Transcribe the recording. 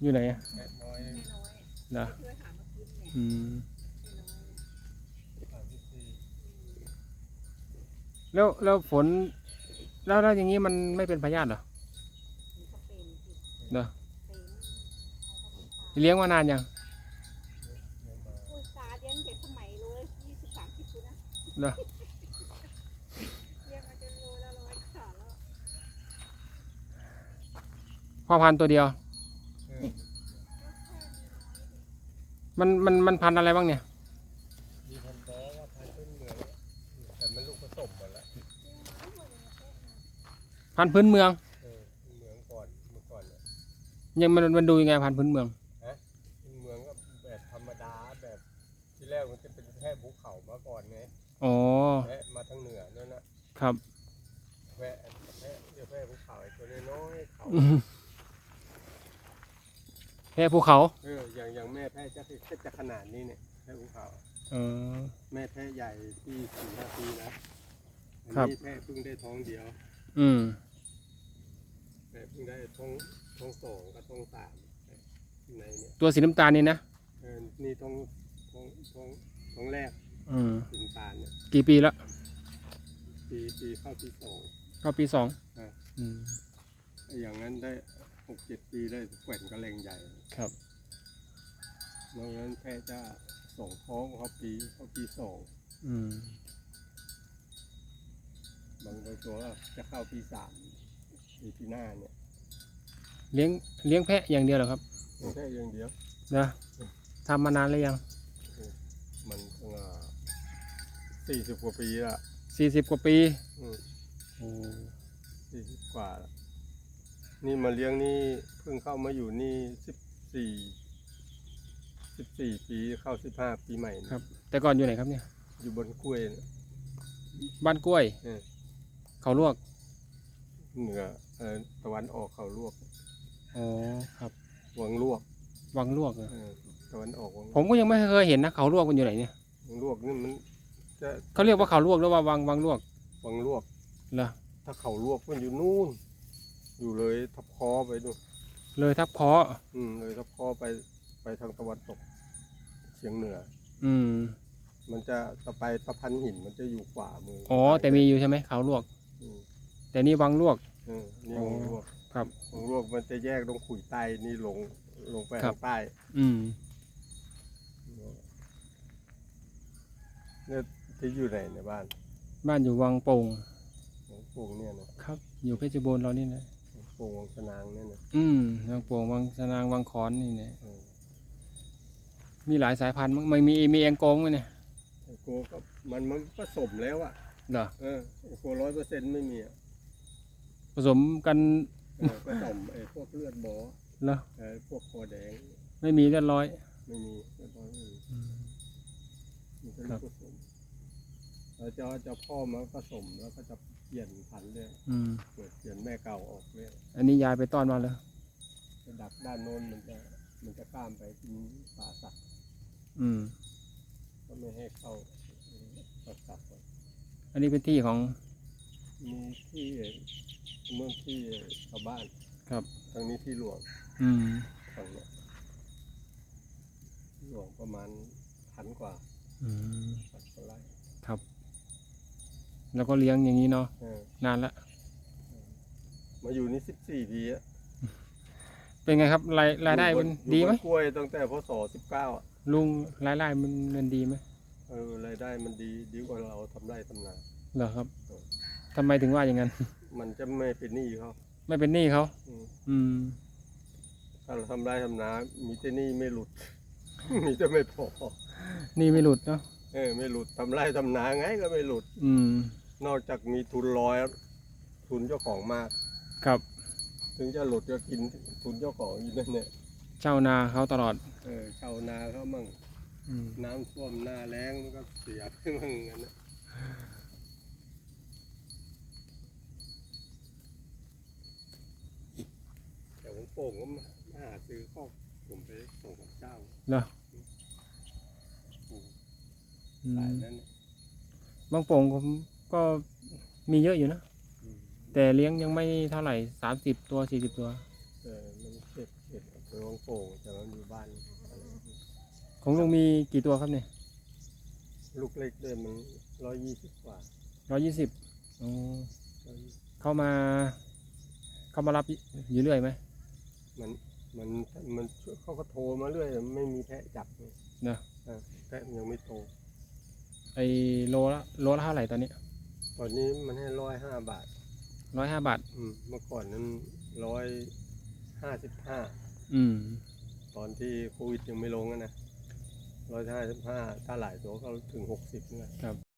อยู่ไหนอะแปดน้อยเหรอเพื่อหามากินเนี่ยอืมสามสิบสี่แล้วแล้วฝน แล้วแล้วอย่างนี้มันไม่เป็นพยาธิเหรอมันก็เป็นสิเหรอเป็นเขาก็เป็นตาเลี้ยงมานานยังเงินมาอุ้ยตาเลี้ยงเด็กสมัยรู้ยี่สิบสามสิบปีนะเหรอเลี้ยงมาจนโลละร้อยขาแล้วพ่อพันธุ์ตัวเดียว เออ มันมันมันพันธุ์อะไรบ้างเนี่ย มีพันธุ์แท้ก็พันธุ์เป็นเหมือง แต่มันลูกผสมหมดแล้วพันธุ์พื้นเมืองเออเหมืองก่อนเมื่อก่อนเนี่ยยังมันมันดูยังไงพันธุ์พื้นเมืองเป็นเมืองก็แบบธรรมดาแบบที่แรกมันจะเป็นแค่ภูเขามาก่อนไงอ๋อ แวะมาทางเหนือนั่นนะครับ แวะแวะเดี๋ยวแวะภูเขาไอ้ตัวน้อยๆเขาอืมแพร่ภูเขา เอออย่างอย่าง แม่แพ้จะจะขนาดนี้เนี่ยแพ้ภูเขาเออแม่แพ้ใหญ่ที่สี่ห้าปีนะอันครับ นี้แพ้เพิ่งได้ท้องเดียวอืม แพ้เพิ่งได้ท้องท้องสองกับท้องสามในเนี่ยตัวสีน้ำตาลนี่นะ เออนี่ท้องท้องท้องท้องแรกอืม ถึงตาลเนี่ยกี่ปีแล้วปีปีเข้าปีสองก็ปีสองอ่า อืม อย่างนั้นได้หกเจ็ดปีได้แกว่นกระเลงใหญ่ ครับ นอกนั้นแพ้จะสองท้องเขาปีเขาปีสองอืมบางตัวก็จะเข้าปีสามปีปีหน้าเนี่ยเลี้ยงเลี้ยงแพะอย่างเดียวเหรอครับแค่อย่างเดียว นะทำมานานแล้วยัง มันก็สี่สิบกว่าปีละสี่สิบกว่าปีอืมโอ้สี่สิบกว่าละนี่มาเลี้ยงนี่เพิ่งเข้ามาอยู่นี่สิบสี่ สิบสี่ปีเข้าสิบห้าปีใหม่นี่ครับ แต่ก่อนอยู่ไหนครับเนี่ย อยู่บนกล้วยน่ะ บ้านกล้วย เออ เขาลวกเหนือเออตะวันออกเขาลวกอ๋อครับ วังลวกวังลวกเหรอเออตะวันออกวังผมก็ยังไม่เคยเห็นนะเขาลวกมันอยู่ไหนเนี่ยวังลวกนี่มันจะเขาเรียกว่าเขาลวกหรือว่าวังวังลวกวังลวก เหรอถ้าเขาลวกมันอยู่นู่น อยู่เลยทับคอไปนู่นเลยทับคออืมเลยทับคอไป ไปทางตะวันตกเฉียงเหนือ อืม มันจะตะไปตะพันหินมันจะอยู่ขวามืออ๋อแต่มีอยู่ใช่ไหมเขาลวกอืมแต่นี่วังลวกเออนี่อ๋อวังลวกครับวังลวกมันจะแยกตรงขุยใต้นี่ลงลงไปครัทาบงใต้อืม เนี่ยที่อยู่ไหนในบ้านบ้านอยู่วังโป่งของปลูกเนี่ยนะครับ อยู่เพชรบูรณ์เรานี่นะปลูกวังสนางเนี่ยนะอืมวังโป่งวังสนางวังขอนนี่นะเออ มีหลายสายพันธุ์มั้งไม่มีมีแองโกงไหมเนี่ยไอโกก็มันมันผสมแล้วอะเหรอเออไอโกร้อยเปอร์เซ็นต์ไม่มีอะผสมกันเออผสมไอพวกเลือดบอเหรอไอพวกคอแดงไม่มีเรียบร้อย ไม่มีเลือดบอไม่มีอืมมันเป็นครับผสมเราจะจะพ่อมาผสมแล้วก็จะเปลี่ยนพันธุ์เลยอืมเปิดเปลี่ยนแม่เก่าออกเลยอันนี้ยายไปต้อนมาเลย จะดักด้านโน้นมันจะมันจะข้ามไปที่ป่าสัก อืม ก็ไม่ให้เข้าป่าสักก่อนอันนี้เป็นที่ของ มีที่เมื่อที่ชาวบ้านครับ ทางนี้ที่หลวงอืมฝั่งเนี้ยหลวงประมาณพันกว่าอืมพันกว่าไร่แล้วก็เลี้ยงอย่างนี้เนาะเออนานละมาอยู่นี่สิบสี่ปีอะเป็นไงครับรายรายได้มันอยู่บดีไหม อยู่บนกล้วยตั้งแต่พศสิบเก้า ลุงรายได้มันมันดีไหมเออรายได้มันดีดีกว่าเราทำไร่ทำนา เหรอครับทำไมถึงว่าอย่างนั้น มันจะไม่เป็นหนี้เขาไม่เป็นหนี้เขาอืมอืม ถ้าเราทำไร่ทำนา มีแต่หนี้ไม่หลุด มีแต่ไม่พอ หนี่ไม่หลุดเนาะเออไม่หลุดทำไร่ทำนาไงก็ไม่หลุด อืม นอกจากมีทุนร้อยทุนเจ้าของมาก ครับถึงจะหลุดก็กินทุนเจ้าของอยู่นั่นเนี่ยเจ้านาเขาตลอด เออชาวนาเขามั่งอืมน้ำท่วมหน้าแล้งมันก็เสียไปมั่งกันนะแต่ผมโป่งก็มาหาซื้อข้อกผมไปส่งกับเจ้าเหรอปลูกอืสายมนั้นน่ะบางโป่งผมก็มีเยอะอยู่นะ อืมแต่เลี้ยงยังไม่เท่าไหร่สามสิบตัวสี่สิบตัว เออมันเข็ดเข็ดเอาตัววังโป่งแต่มันอยู่บ้านอะไร ของลุงมีกี่ตัวครับเนี่ยลูกเล็กด้วยมันร้อยยี่สิบกว่าร้อยยี่สิบ120เข้ามา เข้ามารับอยู่เรื่อยไหมมันมันมันเขาก็โทรมาเรื่อยไม่มีแพะจับเลยเนอะเออแพะมันยังไม่โตไอโลละโลละเท่าไหร่ตอนนี้ ตอนนี้มันให้ร้อยห้าบาทร้อยห้าบาทอืมเมื่อก่อนนั้นร้อยห้าสิบห้าอืมตอนที่โควิดยังไม่ลงอะนะ ร้อยห้าสิบห้าถ้าหลายตัวก็ถึงหกสิบเนี่ยครับ